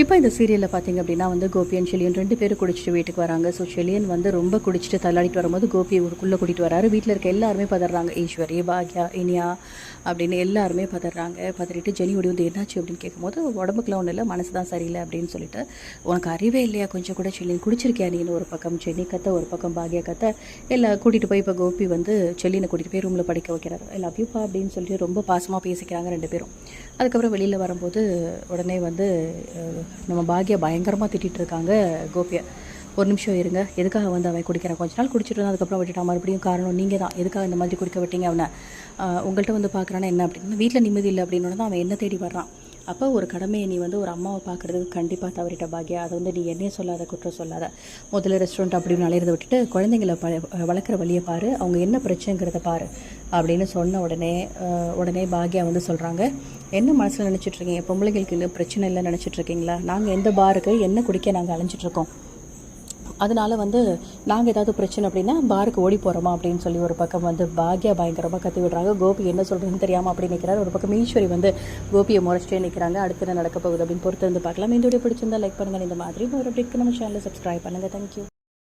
இப்போ இந்த சீரியலில் பார்த்தீங்க அப்படின்னா வந்து கோபியன் செலியன் ரெண்டு பேரும் குடிச்சிட்டு வீட்டுக்கு வராங்க. ஸோ செலியன் வந்து ரொம்ப குடிச்சிட்டு தள்ளாடிட்டு வரும்போது கோபி ஊருக்குள்ளே கூட்டிகிட்டு வராரு. வீட்டில் இருக்க எல்லாருமே பதறாங்க. ஈஸ்வரி பாக்யா இனியா அப்படின்னு எல்லாருமே பதறாங்க. பதறிட்டு ஜெனி ஓடி வந்து என்னாச்சு? அப்படின்னு கேட்கும்போது உடம்புக்குலாம் ஒன்றும் இல்லை மனசு தான் சரியில்லை அப்படின்னு சொல்லிட்டு உனக்கு அறிவே இல்லையா? கொஞ்சம் கூட செல்லியன் குடிச்சிருக்கியா நீன்னு ஒரு பக்கம் சென்னி கத்த ஒரு பக்கம் பாக்யா கத்த. எல்லாம் கூட்டிகிட்டு போய் இப்போ கோபி வந்து செல்லினை கூட்டிகிட்டு போய் ரூமில் படிக்க வைக்கிறாரு. ஐ லவ் அப்படின்னு சொல்லிட்டு ரொம்ப பாசமாக பேசிக்கிறாங்க ரெண்டு பேரும். அதுக்கப்புறம் வெளியில் வரும்போது உடனே வந்து நம்ம பாக்யா பயங்கரமாக திட்டிகிட்டு இருக்காங்க கோபியை. ஒரு நிமிஷம் இருங்க. எதுக்காக வந்து அவன் குடிக்கிறான்? கொஞ்ச நாள் குடிச்சிட்டு இருந்தான் அதுக்கப்புறம் விட்டுட்டான் மறுபடியும் காரணம் நீங்கள் தான் எதுக்காக இந்த மாதிரி குடிக்க விட்டீங்க அவனை? உங்கள்கிட்ட வந்து பார்க்குறான்னா என்ன அப்படின்னு. வீட்டில் நிம்மதி இல்லை அப்படின்னு தான் அவன் என்ன தேடி வர்றான்? அப்போ ஒரு கடமையை நீ வந்து ஒரு அம்மாவை பார்க்குறதுக்கு கண்டிப்பாக தவறிட்ட பாக்கியா? அதை வந்து நீ என்னையே சொல்லாத குற்றம் சொல்லாத. முதல்ல ரெஸ்டாரண்ட் அப்படின்னு அலையிறத விட்டுட்டு குழந்தைங்களை ப வளர்க்குற வழியை பாரு. அவங்க என்ன பிரச்சனைங்கிறத பாரு அப்படின்னு சொன்ன உடனே உடனே பாக்யா வந்து சொல்கிறாங்க என்ன மனசில் நினச்சிட்டு இருக்கீங்க? பொம்பளைகளுக்கு இல்லை பிரச்சனை இல்லை நினச்சிட்டு இருக்கீங்களா? நாங்கள் எந்த பாருக்கு என்ன குடிக்க நாங்கள் அலைஞ்சிட்ருக்கோம் அதனால வந்து நாங்கள் ஏதாவது பிரச்சனை அப்படின்னா பாருக்கு ஓடி போகிறோமா அப்படின்னு சொல்லி ஒரு பக்கம் வந்து பாக்யா பயங்கரமாக கத்தி விடுறாங்க. கோபி என்ன சொல்கிறதுன்னு தெரியாமல் அப்படி நிற்கிறார் ஒரு பக்கம் ஈஸ்வரி வந்து கோபியை முறைச்சிட்டே நிற்கிறாங்க அடுத்து என்ன நடக்க போகுது அப்படின்னு பொறுத்து வந்து பார்க்கலாம். இந்த வீடியோ பிடிச்சிருந்தா லைக் பண்ணுங்கள் இந்த மாதிரி ஒரு அப்படிக்கு நம்ம சேனலை சப்ஸ்கிரைப் பண்ணுங்கள் தேங்க்யூ